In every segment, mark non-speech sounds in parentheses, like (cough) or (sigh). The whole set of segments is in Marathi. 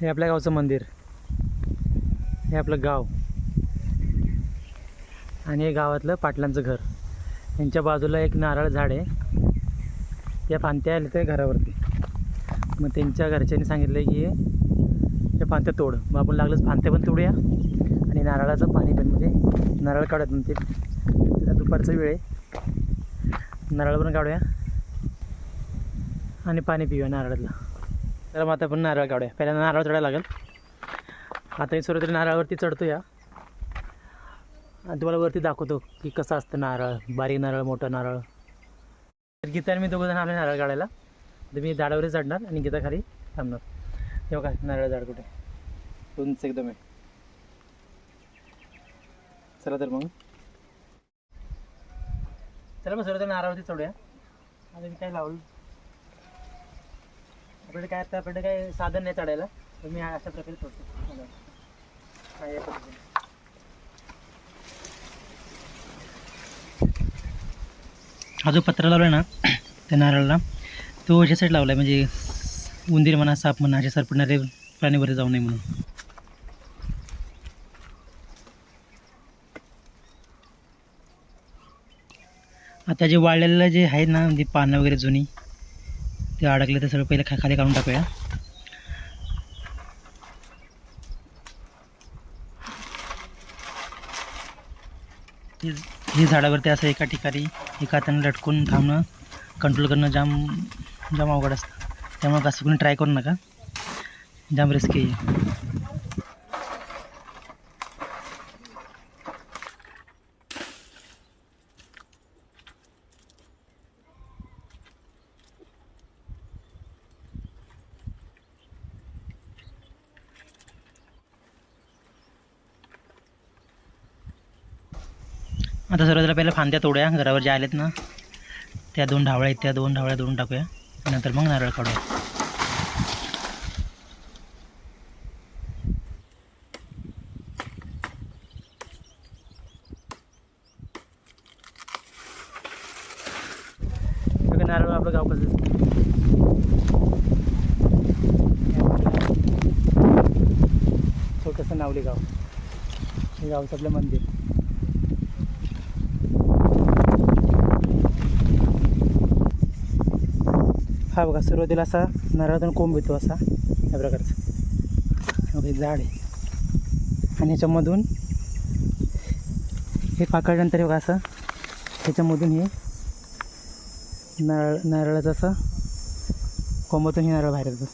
हे आपल्या गावचं मंदिर. हे आपलं गाव. आणि हे गावातलं पाटलांचं घर. यांच्या बाजूला एक नारळ झाड आहे. त्या फांत्या आल्या त्या घरावरती. मग त्यांच्या घरच्यांनी सांगितलं की हे फांत्या तोड. मग आपण लागलंच फांत्या पण तोडूया. आणि नारळाचं पाणी पण म्हणजे नारळ काढत म्हणते. त्याला दुपारचा वेळ आहे. नारळ पण काढूया. आणि पाणी पिऊया नारळातलं. तर मग आता आपण नारळ काढूया. पहिल्यांदा नारळ चढायला लागेल. आता मी सुरुवातीला नारळावरती चढतो या आणि तुम्हाला वरती दाखवतो की कसं असतं नारळ बारीक नारळ मोठं नारळ. तर गीता आणि मी दोघं जण आलो नारळ काढायला. तर मी झाडावरच चढणार आणि गीता खाली थांबणार. तेव्हा काय नारळ झाड कुठे? उंच एकदम आहे. चला तर मग. चला मग सुरुवातीला नारळवरती चढूया. आता मी काय लावलं? आपल्याकडे काय आता आपल्याकडे काय साधन नाही चढायला. तर मी हा अशा प्रकारे चढतो हा, या पद्धतीने. हा जो पत्रा लावला ना त्या नारळाला तो याच्यासाठी लावला आहे म्हणजे उंदीर म्हणा साप म्हणा असे सरपडणारे प्राणी बरे जाऊ नये म्हणून. आता जे वाळलेलं जे आहे ना म्हणजे पानं वगैरे जुनी ते अडकले ते सगळं पहिले खा खाली काढून टाकूया. हे झाडावरती असं एका ठिकाणी एका हाताने लटकून थांबणं कंट्रोल करणं जाम जाम अवघड असतं. त्यामुळे कसं कोणी ट्राय करू नका. जाम रिस्की आहे. आता सर्वात पहिल्या फांद्या तोड्या. घरावर ज्या आल्यात ना त्या दोन ढावळ्या आहेत त्या दोन ढावळ्या दोडून टाकूया. नंतर मग नारळ काढूया. नारळ आपलं गाव छोटंसं नावली गाव. हे गावचं आपलं मंदिर. हा बघा सुरुवातीला असा नारळातून कोंब येतो असा या प्रकारचा. बघा जाड झाड आहे. आणि ह्याच्यामधून हे पाकळल्यानंतर हे बघा असं ह्याच्यामधून हे नारळ नारळाचं असं कोंबातून हे नारळ बाहेर येतो.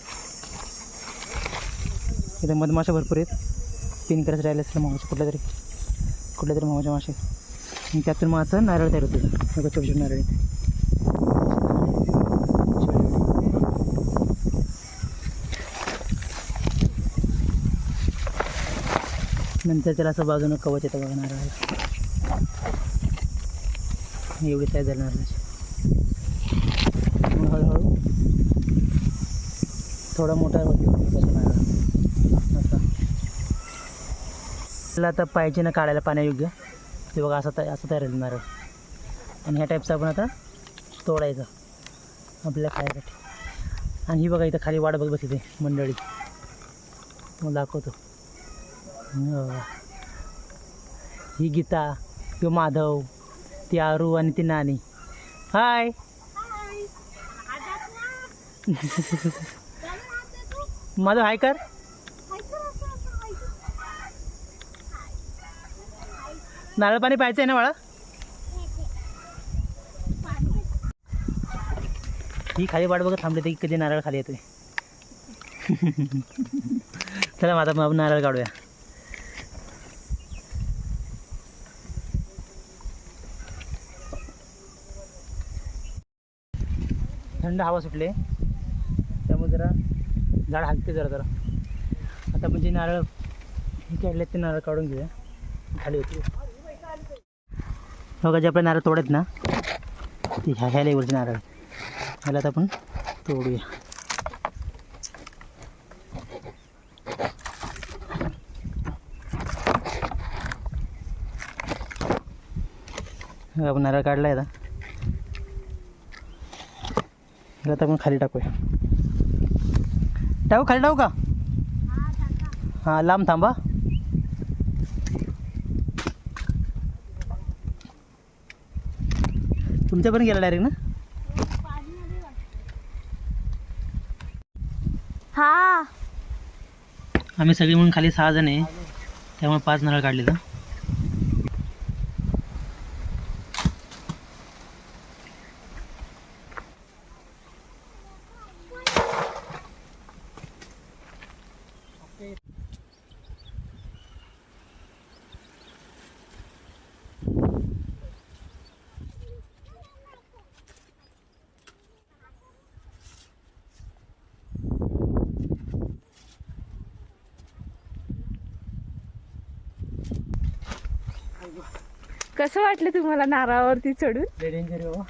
इथे मधमाशा भरपूर आहेत. पिन करायचं राहिले असलं मामाच्या कुठल्या तरी कुठल्या तरी मामाच्या मासे आणि त्यातून मग असं नारळ तयार होतं. बघा छोटे छोटे नारळ आहेत. नंतर त्याला असं बाजूनं कवच येतं बघा नारळाला एवढी साईज झाली नारळाची. मग हळूहळू थोडा मोठा होतो नारळ. असा. त्याला आता पाहिजे ना काढायला पाण्यायोग्य. ते बघा असं तया- असं तयार होईल नारळ. आणि ह्या टाईपचा आपण आता तोडायचा. आपल्याला खायसाठी. आणि ही बघा इथं खाली वाट बघ बसते मंडळी. मग दाखवतो. हो. ही गीता तो माधव ती आरू आणि ती नानी. हाय. (laughs) माधव हाय कर. नारळ पाणी प्यायचं आहे ना बाळा? ही खाली वाट बघत थांबली की कधी नारळ खाली येतोय. (laughs) चला माझा नारळ काढूया. थंड हवा सुटले त्यामुळे जरा झाड हलते जरा जरा. आता म्हणजे नारळ काढले ते नारळ काढून घेऊया. खाली होते बघा जे आपले नारळ तोडत ना ते ह्या ह्या लेवलचे नारळ ह्याला आता आपण तोडूया. आपण नारळ काढला आहे आता. ह्याला आता आपण खाली टाकूया. टाकू खाली टाकू का? हां लांब थांबा. तुमच्यापर्यंत गेला डायरेक्ट ना? हा. आम्ही सगळे म्हणून खाली सहा जण आहे. त्यामुळे पाच नारळ काढले तर कसं वाटलं तुम्हाला नारळावरती चढून? डेंजर बाबा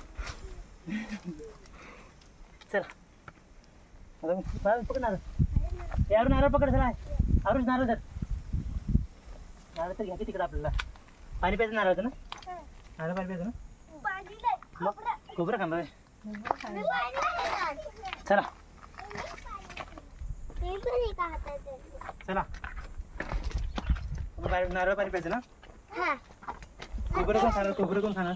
चला. पकड नारळ. यावर नारळ पकड चला. आरुष नारळ धर. नारळ तर घ्या की तिकडं आपल्याला. पाणी प्यायचं नारळ होतं ना? नारळ पाणी प्यायचं ना? खोबरं. आहे चला. चला. मग बाहेर नारळ पाणी प्यायचं ना? खोबरं कोण खाणार? खोबरं कोण खाणार?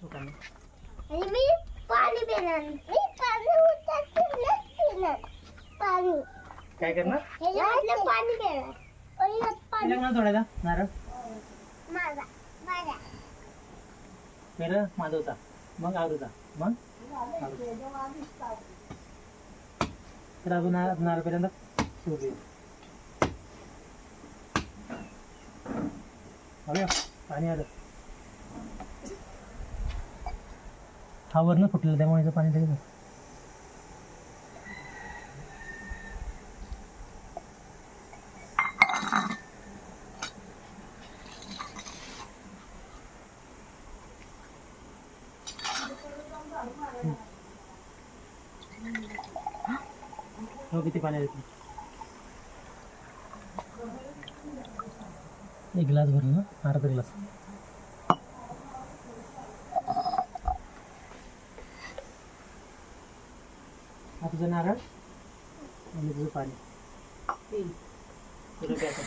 तू खाणार मी पाणी पिणार. मी पाणी उतरते पाणी. काय करणार? ह्याच्यातलं पाणी पिणार. आणि ह्यात पाणी. तिला कोणाला तोडायचा नारळ माझा माझा पहिलं माधवचा मग आवरूचा मग? तर अजून नारळ नारळ पहिल्यांदा शिवले बघूया. पाणी आलं. हा वरनं फुटलं त्यामुळे पाणी तरी हो. किती पाणी आलं एक ग्लास भरलं ना अर्धा ग्लास. तुझं नारळ आणि तुझं पाणी.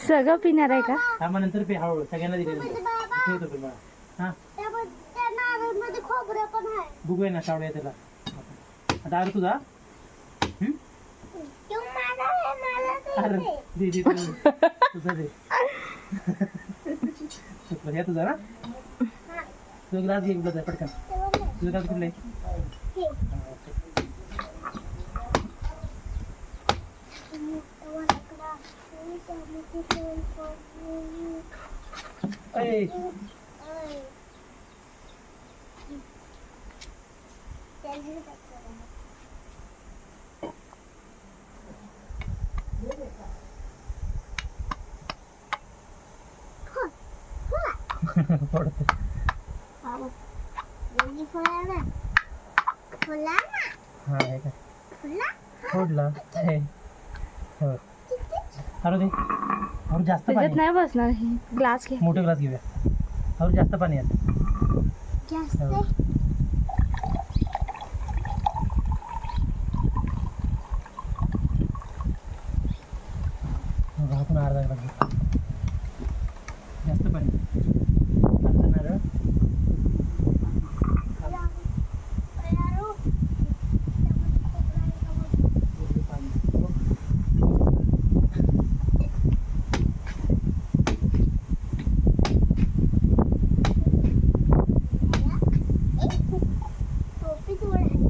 सगळं पिणार आहे का? हा मग नंतर पे हळूहळू सगळ्यांना दिले ठेवतो पे मला हा? बघूया ना सावड्या त्याला आता अरे तुझा? अरे दे. दे. तुझा दे. (laughs) शुक्र घ्या तुझा ना तुझा ग्लास घे ग्लास पटकन तेव्हा नाही. तुझं ग्लास कुठलं आहे हे. हा, ओके. तेव्हा लाकडा. मी त्यामध्ये तेल पडली. अय, अय. तेल हे टाकलं. फुल. फुला. पडतं. बाबा. दोन्ही फुला ना. फुला ना. हा हे काय फुला. फोडला. हे. हो. अरे दे. अरे जास्त पाणी नाही बसणार हे. ग्लास घे. मोठे ग्लास घेऊया. अरे जास्त पाणी आहे जास्त? हो. आपण अर्धा ग्लास घेऊ. जास्त पाणी आता नारळ यारो. थोडं पाणी टोपी तोडायची.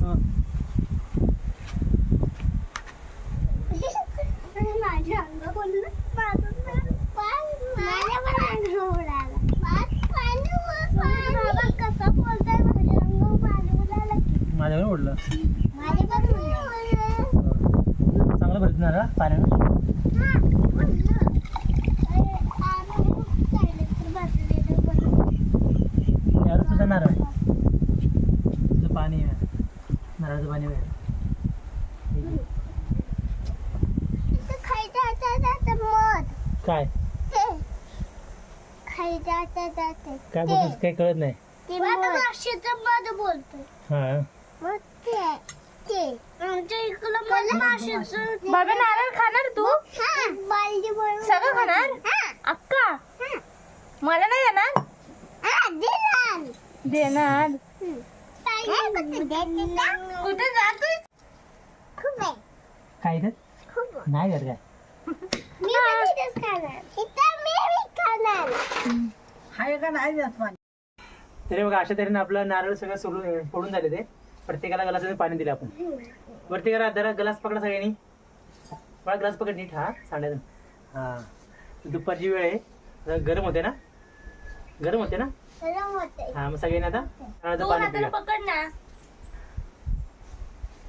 हं. माझ्या अंगावरून माझं पाय- माझ्या पण अंगावर उडाला. बाबा कसा बोलताय माझ्या अंगावर पाणी उडालं उडलं. चांगलं भरत नारळ पाण्यानं. यार तुझं नारळ तुझं पाणी आहे. नारळाचं पाणी मध. काय काय बोलतोस काही कळत नाही बोलतो हा मग ते ते आमच्या इकडं मला माशाचं बाबा नारळ खाणार तू? हा बालदी सगळं खाणार? हा अक्का? हा मला नाही देणार? हा दिलान देणार. कुठे जातोय? खूप आहे काय खूप नाही काय? मी पण इथेच खाणार इथं मी बी खाणार तरी बघा अशा तऱ्हेने आपलं नारळ सगळं सोडून फोडून झाले ते. प्रत्येकाला गलासाने पाणी दिलं आपण. वरती करा जरा ग्लास पकडा सगळ्यांनी. मला ग्लास पकड नीट हा सांडायचं हा. दुपारची वेळ आहे. गरम होते ना? गरम होते ना? गरम होते. हा मग सगळ्यांनी आता नारळाचं पाणी पिऊया. पकड ना.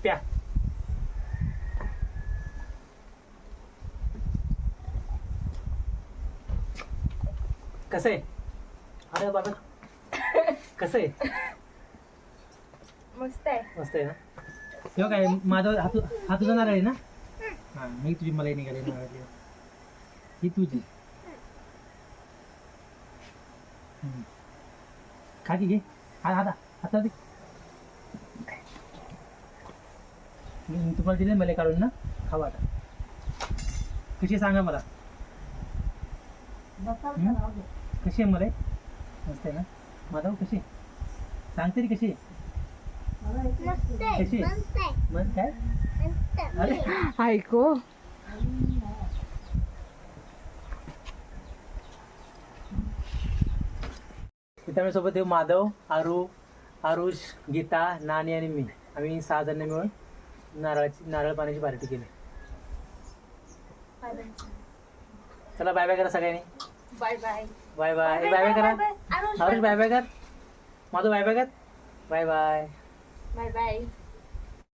प्या. कसं आहे? अरे बाबा. कसं आहे? मस्त आहे. मस्त आहे ना? तेव्हा काय माझा हा तु हा तुझा नारळ आहे ना? हा ही तुझी मला निघाली ही तुझी. हम्म. खा की घे. हा हाता हाता दे. मी तुम्हाला दिले मला काढून ना? खावा आता. कशी आहे सांगा मला? हम्म? कशी आहे मला? मस्त आहे ना? माधव कशी आहे? सांग तरी कशी आहे? कशी? मग काय अरे ऐको मित्रांनो सोबत हे माधव आरू आरुष गीता नानी आणि मी. आम्ही सहा जण मिळून नारळाची नारळ पाण्याची पार्टी केली. चला बाय बाय करा सगळ्यांनी. Bye bye bye bye bye bye करा. आरुष बाय बाय कर. माधव बाय बाय कर. Bye bye bye bye